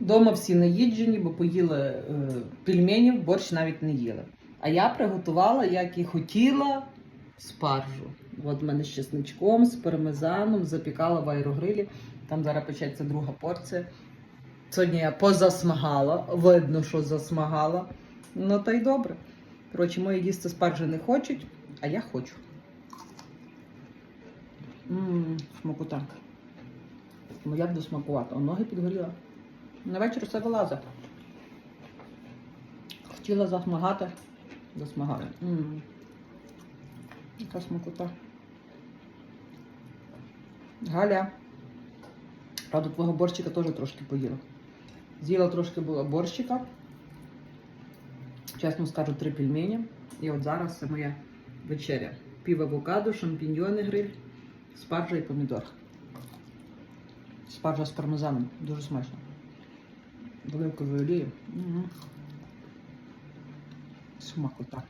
Дома всі наїджені, бо поїли е, пельменів, борщ навіть не їли. А я приготувала, як і хотіла, спаржу. От в мене з чесничком, з пармезаном, запікала в аерогрилі. Там зараз печеться друга порція. Сьогодні я позасмагала, видно, що засмагала. Ну та й добре. Коротше, мої їсти спаржі не хочуть, а я хочу. Ммм. Ну як досмакувати? О, ноги підгоріла. На вечір все вилазить. Хотіла засмагати, засмагала. Яка смакота. Галя. Правда, твого борщика теж трошки поїла. З'їла трошки було борщика. Чесно скажу, три пельмені. І от зараз це моя вечеря. Пів авокадо, шампіньйони гриль, спаржа і помідор. Спаржа з пармезаном. Дуже смачно. Оливковою олією. Смакота.